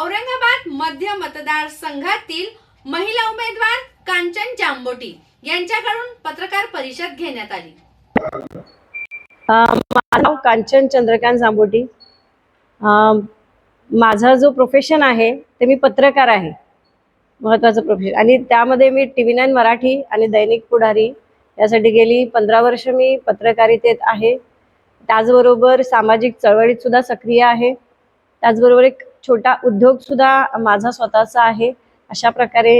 औरंगाबाद मध्य मतदारसंघातील महिला उमेदवार कांचन जांबोटी यांच्याकडून पत्रकार परिषद घेण्यात आली. माझं नाव कांचन चंद्रकांत जांबोटी. माझा जो प्रोफेशन आहे ते मी पत्रकार आहे. महत्त्वाचं प्रोफेशन आणि त्यामध्ये मी टी व्ही नाईन मराठी आणि दैनिक पुढारी यासाठी गेली. पंधरा वर्ष मी पत्रकारितेत आहे. त्याचबरोबर सामाजिक चळवळीत सुद्धा सक्रिय आहे. त्याचबरोबर एक छोटा उद्योग सुद्धा माझा स्वतःचा आहे. अशा प्रकारे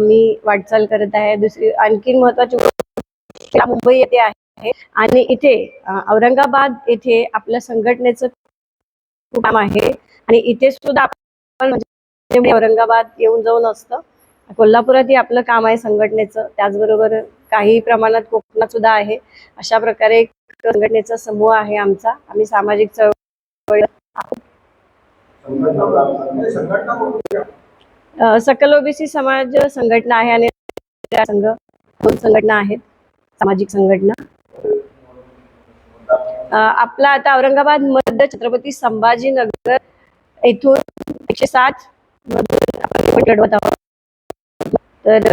मी वाटचाल करत आहे. दुसरी आणखीन महत्वाची गोष्ट मुंबई येथे आहे आणि इथे औरंगाबाद येथे आपल्या संघटनेचं काम आहे आणि इथे सुद्धा आपण म्हणजे औरंगाबाद येऊन जाऊन असतं. कोल्हापुरातही आपलं काम आहे संघटनेचं. त्याचबरोबर काही प्रमाणात कोकणात सुद्धा आहे. अशा प्रकारे संघटनेचा समूह आहे आमचा. आम्ही सामाजिक चळवळ सकल ओबीसी समाज संघटना आहे आणि संघ दोन संघटना आहेत सामाजिक संघटना. आपला आता औरंगाबाद मध्य छत्रपती संभाजीनगर येथून एकशे सात मधून आपण लढवत आहोत. तर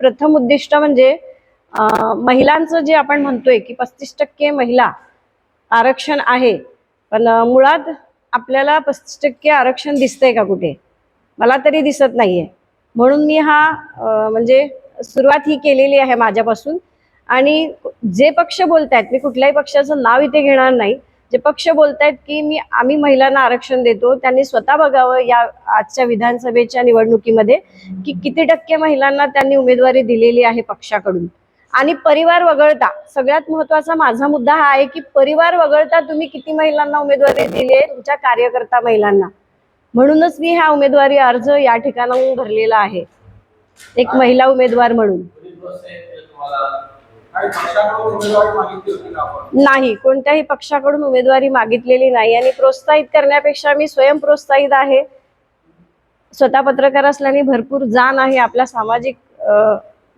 प्रथम उद्दिष्ट म्हणजे महिलांचं जे आपण म्हणतोय की पस्तीस टक्के महिला आरक्षण आहे पण मुळात आपल्याला पस्तीस टक्के आरक्षण दिसतंय का कुठे? मला तरी दिसत नाहीये. म्हणून मी हा म्हणजे सुरुवात ही केलेली आहे माझ्यापासून. आणि जे पक्ष बोलतायत मी कुठल्याही पक्षाचं नाव इथे घेणार नाही. जे पक्ष बोलतायत की मी आम्ही महिलांना आरक्षण देतो त्यांनी स्वतः बघावं या आजच्या विधानसभेच्या निवडणुकीमध्ये की किती टक्के महिलांना त्यांनी उमेदवारी दिलेली आहे पक्षाकडून. आणि परिवार वगळता सगळ्यात महत्त्वाचा माझा मुद्दा हा आहे की परिवार वगळता तुम्ही किती महिलांना उमेदवारी दिली आहे? तुमच्या कार्यकर्ता महिलांना. म्हणूनच मी हा उमेदवारी अर्ज या ठिकाणाहून भरलेला आहे. एक महिला उमेदवार म्हणून. नाही कोणत्याही पक्षाकडून उमेदवारी मागितलेली नाही आणि प्रोत्साहित करण्यापेक्षा मी स्वयं प्रोत्साहित आहे. स्वतः पत्रकार असल्याने भरपूर जाण आहे आपल्या सामाजिक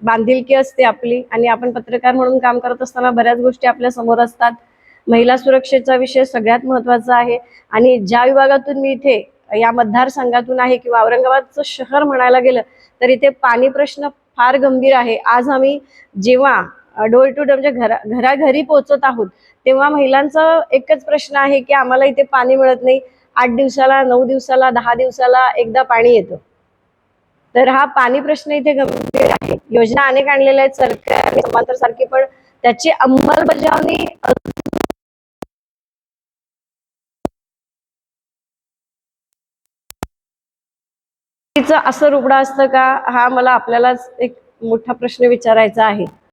बांधिलकी असते आपली आणि आपण पत्रकार म्हणून काम करत असताना बऱ्याच गोष्टी आपल्यासमोर असतात. महिला सुरक्षेचा विषय सगळ्यात महत्त्वाचा आहे. आणि ज्या विभागातून मी इथे या मतदारसंघातून आहे किंवा औरंगाबादचं शहर म्हणायला गेलं तर इथे पाणी प्रश्न फार गंभीर आहे. आज आम्ही जेव्हा डोर टू डोर म्हणजे घरा घराघरी पोहोचत आहोत तेव्हा महिलांचा एकच प्रश्न आहे की आम्हाला इथे पाणी मिळत नाही. आठ दिवसाला नऊ दिवसाला दहा दिवसाला एकदा पाणी येतं. तर हा पाणी प्रश्न इथे गंभीर आहे. योजना अनेक आणलेल्या आहेत सरकार समांतर सारखी पण त्याची अंमलबजावणी असं रुग्ण असतं का? हा मला आपल्यालाच एक मोठा प्रश्न विचारायचा आहे.